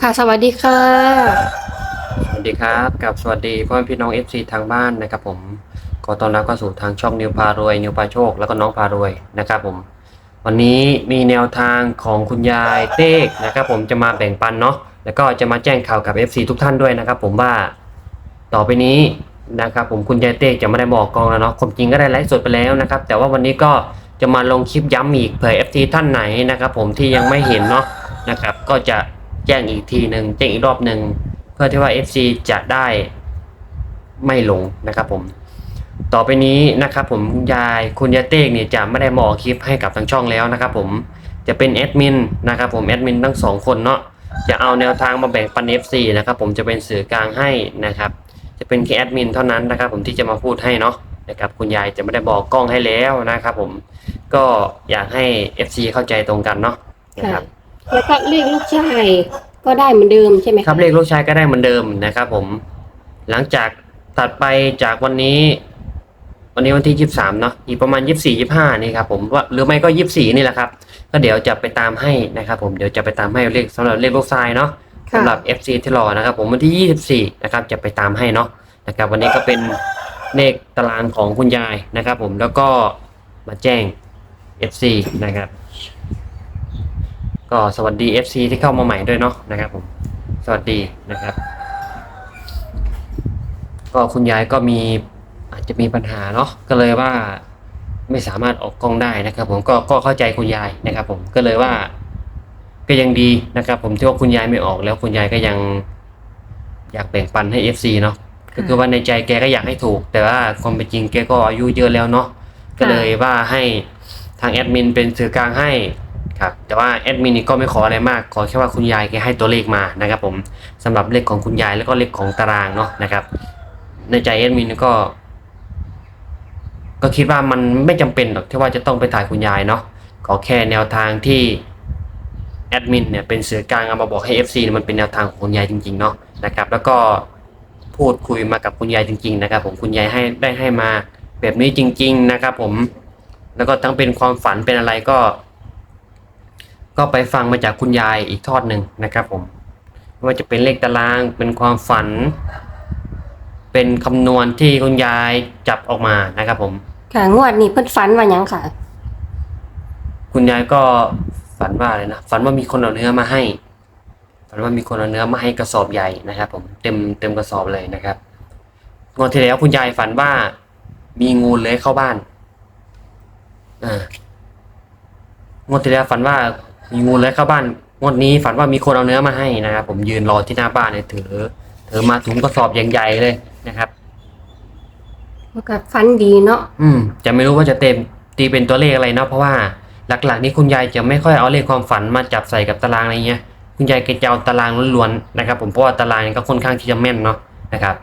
ค่ะสวัสดีค่ะ สวัสดีครับกับสวัสดีพ่อแม่พี่น้อง FC ทางบ้านนะครับผมขอต้อนรับเข้าสู่ทางช่องนิวพารวยนิวพาโชคแล้วก็น้องพารวยนะครับผม วันนี้มีแนวทางของคุณยายเต้กนะครับผมจะมาแบ่งปันเนาะแล้วก็จะมาแจ้งข่าวกับ FC ทุกท่านด้วยนะครับผมว่าต่อไปนี้นะครับผมคุณยายเต้กจะไม่ได้บอกกองแล้วเนาะความจริงก็ได้ไลฟ์สดไปแล้วนะครับแต่ว่าวันนี้ก็จะมาลงคลิปย้ำอีกเผื่อ FC ท่านไหนนะครับผมที่ยังไม่เห็นเนาะนะครับก็จะ แจ้งอีกทีหนึ่งแจ้งอีกรอบหนึ่งเพื่อที่ว่า FC จะได้ไม่หลงนะครับผมต่อไปนี้นะครับผมยายคุณยายเต้กเนี่ยจะไม่ได้มาออกคลิปให้กับทางช่องแล้วนะครับผมจะเป็นแอดมินนะครับผมแอดมินทั้งสองคนเนาะจะเอาแนวทางมาแบ่งปัน FC นะครับผมจะเป็นสื่อกลางให้นะครับ จะเป็นแค่แอดมินเท่านั้นนะครับ ผมที่จะมาพูดให้เนาะนะครับคุณยายจะไม่ได้บอกกล้องให้แล้วนะครับผมก็อยากให้ FC เข้าใจตรงกันเนาะนะครับ แล้วก็เลขลูกชายก็ได้เหมือนเดิมใช่ไหมะครับเลขลูกชายก็ได้เหมือนเดิมนะครับผม หลังจากตัดไปจากวันนี้ วันนี้วันที่ยี่สิบสามเนาะอีกประมาณยี่สี่ยี่ห้านี่ครับผมว่าหรือไม่ก็ยี่สี่นี่แหละครับ ก็เดี๋ยวจะไปตามให้นะครับผมเดี๋ยวจะไปตามให้เลขสำหรับเลขลูกชายเนาะค่ะสำหรับ FC ที่รอนะครับผมวันที่ยี่สิบสี่นะครับจะไปตามให้เนาะนะครับวันนี้ก็เป็นเลขตารางของคุณยายนะครับผมแล้วก็มาแจ้ง FC นะครับ ก็สวัสดี FC ที่เข้ามาใหม่ด้วยเนาะนะครับผมสวัสดีนะครับ ก็คุณยายก็มีอาจจะมีปัญหาเนาะก็เลยว่าไม่สามารถออกกล้องได้นะครับ ผมก็ก็เข้าใจคุณยายนะครับ ผมก็เลยว่า ก็ยังดีนะครับ ผมที่ว่าคุณยายไม่ออกแล้วคุณยายก็ยังอยากแบ่งปันให้ FC เนาะก็คือว่าในใจแกก็อยากให้ถูก แต่ว่าความเป็นจริงแกก็อายุเยอะแล้วเนาะก็เลยว่าให้ทางแอดมินเป็นสื่อกลางให้ ครับแต่ว่าแอดมินนี่ก็ไม่ขออะไรมาก ขอแค่ว่าคุณยายแกให้ตัวเลขมานะครับผมสำหรับเลขของคุณยายแล้วก็เลขของตารางเนาะนะครับ ในใจแอดมินก็ ก็คิดว่ามันไม่จำเป็นหรอกที่ว่าจะต้องไปถ่ายคุณยายเนาะขอแค่แนวทางที่แอดมินเนี่ยเป็นเสือกลางเอามาบอกให้ FC เนี่ยมันเป็นแนวทางของคุณยายจริงๆเนาะนะครับ แล้วก็พูดคุยมากับคุณยายจริง ๆ นะครับ ผมคุณยายให้ได้ให้มาแบบนี้จริง ๆ นะครับ ผมแล้วก็ทั้งเป็นความฝันเป็นอะไรก็ ก็ไปฟังมาจากคุณยายอีกทอดหนึ่งนะครับผมไม่ว่าจะเป็นเลขตารางเป็นความฝัน เป็นคำนวณที่คุณยายจับออกมานะครับผมค่ะงวดนี้เพิ่นฝันว่าหยังค่ะ คุณยายก็ฝันว่าอะไรนะฝันว่ามีคนเอาเนื้อมาให้ฝันว่ามีคนเอาเนื้อมาให้กระสอบใหญ่นะครับ ผมเต็มเต็มกระสอบเลยนะครับงวดที่แล้วคุณยายฝันว่ามีงูเลื้อยเข้าบ้านอ่างวดที่แล้วฝันว่า มีงูเลื้อยเข้าบ้านงวดนี้ฝันว่ามีคนเอาเนื้อมาให้นะครับผมยืนรอที่หน้าบ้านเนี่ยถือถือมาถุงกระสอบใหญ่ๆเลยนะครับ แล้วก็ฝันดีเนาะอืม จะไม่รู้ว่าจะเต็มตีเป็นตัวเลขอะไรเนาะเพราะว่าหลักๆ นี่คุณยายจะไม่ค่อยเอาเลขความฝันมาจับใส่กับตารางอะไรเงี้ย คุณยายแกจะเอาตารางล้วนๆนะครับ ผมเพราะว่าตารางก็ค่อนข้างที่จะแม่นเนาะนะครับ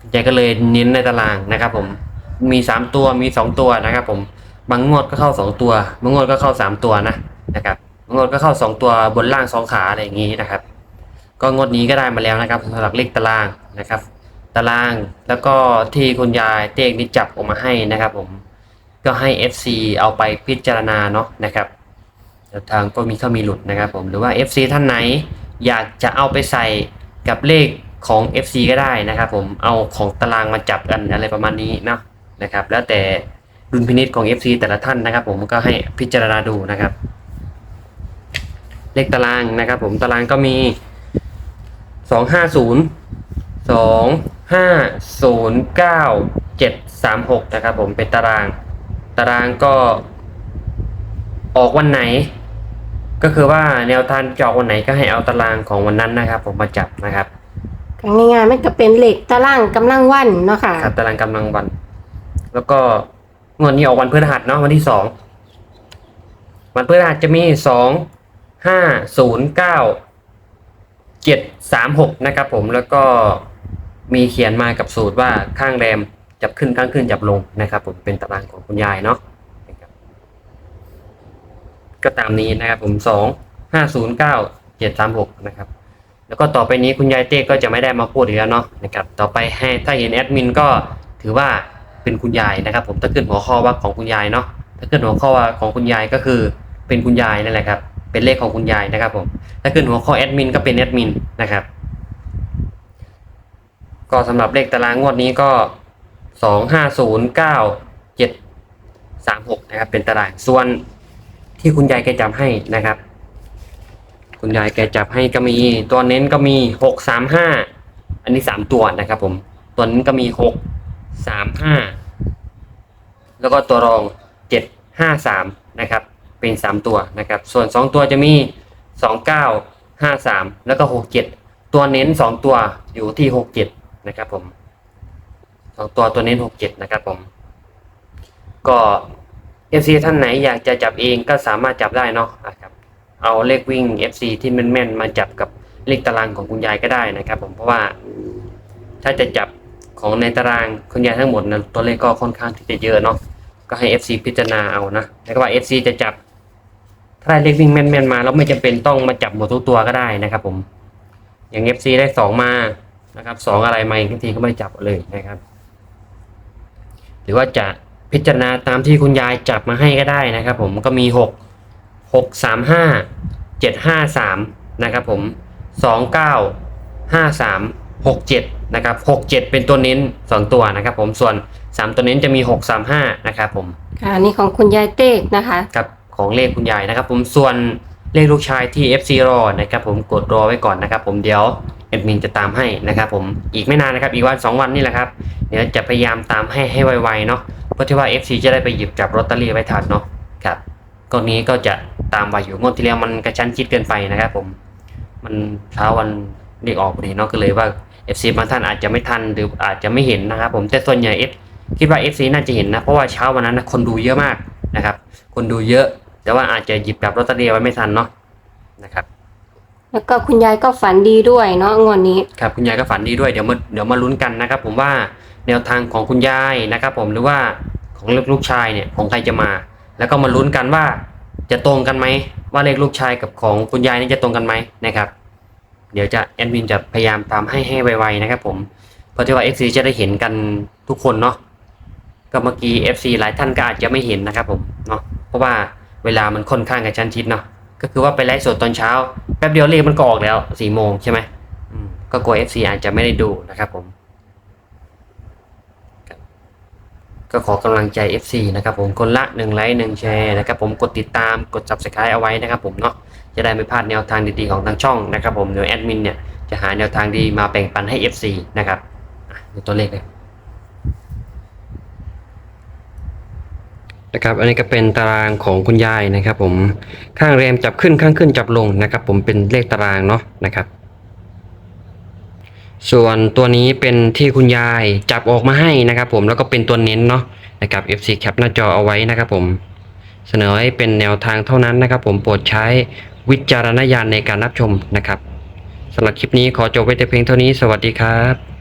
คุณยายก็เลยเน้นในตารางนะครับ ผมมีสามตัวมีสองตัวนะครับ ผมบางงวดก็เข้าสองตัว บางงวดก็เข้าสามตัวนะนะครับบา งวดก็เข้าสองตัวบนล่างสองขาอะไรอย่างงี้นะครับ ก็งวดนี้ก็ได้มาแล้วนะครับสำหรับเลขตารางนะครับ ตารางแล้วก็ที่คุณยายเต้กนี่จับออกมาให้นะครับ ผมก็ให้ FC เอาไปพิจารณาเนาะนะครับทางก็มีเข้ามีหลุดนะครับ ผมหรือว่า FC ท่านไหนอยากจะเอาไปใส่กับเลขของ FC ก็ได้นะครับผมเอาของตารางมาจับกันอะไรประมาณนี้นะนะครับ แล้วแต่ดุลพินิจของ FC แต่ละท่านนะครับ ผมก็ให้พิจารณาดูนะครับ เลขตารางนะครับผมตารางก็มีสองห้าศูนย์สองห้าศูนย์เก้าเจ็ดสามหกนะครับผมเป็นตาราง ตารางก็ออกวันไหน ก็คือว่าแนวทางจะออกวันไหนก็ให้เอาตารางของวันนั้นนะครับ ผมมาจับนะครับก็ง่ายๆมันก็เป็นเลขตารางกำลังวันเนาะค่ะ ครับตารางกำลังวัน แล้วก็งวดนี้ออกวันพฤหัสเนาะวันที่สองวันพฤหัสจะมีสอง ห้าศูนย์เก้าเจ็ดสามหกนะครับผมแล้วก็มีเขียนมากับสูตรว่าข้างแรมจับขึ้นข้างขึ้นจับลงนะครับ ผมเป็นตารางของคุณยายเนาะก็ตามนี้นะครับผมสองห้าศูนย์เก้าเจ็ดสามหกนะครับ แล้วก็ต่อไปนี้คุณยายเต้ก็จะไม่ได้มาพูดอีกแล้วเนาะนะครับต่อไปให้ถ้าเห็นแอดมินก็ถือว่าเป็นคุณยายนะครับ ผมถ้าขึ้นหัวข้อว่าของคุณยายเนาะถ้าขึ้นหัวข้อว่าของคุณยายก็คือเป็นคุณยายนั่นแหละครับ เป็นเลขของคุณยายนะครับผมถ้าขึ้นหัวข้อแอดมินก็เป็นแอดมินนะครับ ก็สำหรับเลขตารางงวดนี้ก็สองห้าศูนย์เก้าเจ็ดสามหกนะครับ เป็นตารางส่วนที่คุณยายแกจำให้นะครับ คุณยายแกจับให้ก็มีตัวเน้นก็มีหกสามห้าอันนี้สามตัวนะครับผมตัวนี้นก็มีหกสามห้าแล้วก็ตัวรองเจ็ดห้าสามนะครับ เป็นสามตัวนะครับ ส่วนสองตัวจะมีสองเก้าห้าสามแล้วก็หกเจ็ดตัวเน้นสองตัวอยู่ที่หกเจ็ดนะครับผมสองตัวตัวเน้นหกเจ็ดนะครับผม ก็เอฟซีท่านไหนอยากจะจับเองก็สามารถจับได้เนาะนะครับเอาเลขวิ่ง FC ที่แม่นๆมาจับกับเลขตารางของคุณยายก็ได้นะครับผมเพราะว่าถ้าจะจับของในตารางคุณยายทั้งหมดนะตัวเลขก็ค่อนข้างที่จะเยอะเนาะก็ให้ FC พิจารณาเอานะแล้วก็ว่า FC จะจับ ถ้าได้เลขวิ่งแม่นๆมาแล้วไม่จำเป็นต้องมาจับหมดทุกตัวก็ได้นะครับ ผม อย่าง FC ได้สองมานะครับสองอะไรมาอีกทีก็ไม่ได้จับเลยนะครับ หรือว่าจะพิจารณาตามที่คุณยายจับมาให้ก็ได้นะครับ ผมก็มีหกหกสามห้าเจ็ดห้าสามนะครับ ผมสองเก้าห้าสามหกเจ็ดนะครับหกเจ็ดเป็นตัวเน้นสองตัวนะครับ ผมส่วนสามตัวเน้นจะมีหกสามห้านะครับ ผมค่ะอันนี่ของคุณยายเต้กนะคะกับ ของเลขคุณยายนะครับ ผมส่วนเลขลูกชายที่ FC รอนะครับ ผมกดรอไว้ก่อนนะครับ ผมเดี๋ยวแอดมินจะตามให้นะครับผมอีกไม่นานนะครับอีกวันสองวันนี่แหละครับเดี๋ยวจะพยายามตามให้ให้ไวๆเนาะเพื่อที่ว่า FC จะได้ไปหยิบจับลอตเตอรี่ไว้ทันเนาะครับกรณีก็จะตามไปอยู่งวดที่แล้วมันกระชั้นชิดเกินไปนะครับ ผมมันเช้าวันเรียกออกพอดีเนาะก็เลยว่า FC บางท่านอาจจะไม่ทันหรืออาจจะไม่เห็นนะครับ ผมแต่ส่วนใหญ่ F คิดว่า FC น่าจะเห็นนะเพราะว่าเช้าวันนั้นนะคนดูเยอะมากนะครับ คนดูเยอะ แต่ว่าอาจจะหยิบจับลอตเตอรี่ไว้ไม่ทันเนาะนะครับ แล้วก็คุณยายก็ฝันดีด้วยเนาะงวดนี้ ครับคุณยายก็ฝันดีด้วยเดี๋ยวมาเดี๋ยวมาลุ้นกันนะครับ ผมว่าแนวทางของคุณยายนะครับ ผมหรือว่าของลูกลูกชายเนี่ยของใครจะมา แล้วก็มาลุ้นกันว่าจะตรงกันไหมว่าเลขลูกชายกับของคุณยายนี่จะตรงกันไหมนะครับ เดี๋ยวจะแอดมินจะพยายามตามให้ให้ไวๆนะครับ ผมเพราะที่ว่า FC จะได้เห็นกันทุกคนเนาะก็เมื่อกี้ FC หลายท่านก็อาจจะไม่เห็นนะครับ ผมเนาะเพราะว่า เวลามันค่อนข้างกระชั้นชิดเนาะก็คือว่าไปไลฟ์สดตอนเช้าแป๊บเดียวเลขมันก็ออกแล้วสี่โมงใช่ไหมอืมก็กลัว FC อาจจะไม่ได้ดูนะครับผมครับก็ขอกำลังใจ FC นะครับผมคนละ1ไลค์1แชร์นะครับผมกดติดตามกด Subscribe เอาไว้นะครับผมเนาะจะได้ไม่พลาดแนวทางดีๆของทางช่องนะครับผมเดี๋ยวแอดมินเนี่ยจะหาแนวทางดีมาแบ่งปันให้ FC นะครับอะดูตัวเลขเลย นะครับ อันนี้ก็เป็นตารางของคุณยายนะครับ ผมข้างแรมจับขึ้นข้างขึ้นจับลงนะครับ ผมเป็นเลขตารางเนาะนะครับ ส่วนตัวนี้เป็นที่คุณยายจับออกมาให้นะครับ ผมแล้วก็เป็นตัวเน้นเนาะนะครับ FC แคปหน้าจอเอาไว้นะครับผมเสนอให้เป็นแนวทางเท่านั้นนะครับ ผมโปรดใช้วิจารณญาณในการรับชมนะครับสำหรับคลิปนี้ขอจบไว้แต่เพียงเท่านี้สวัสดีครับ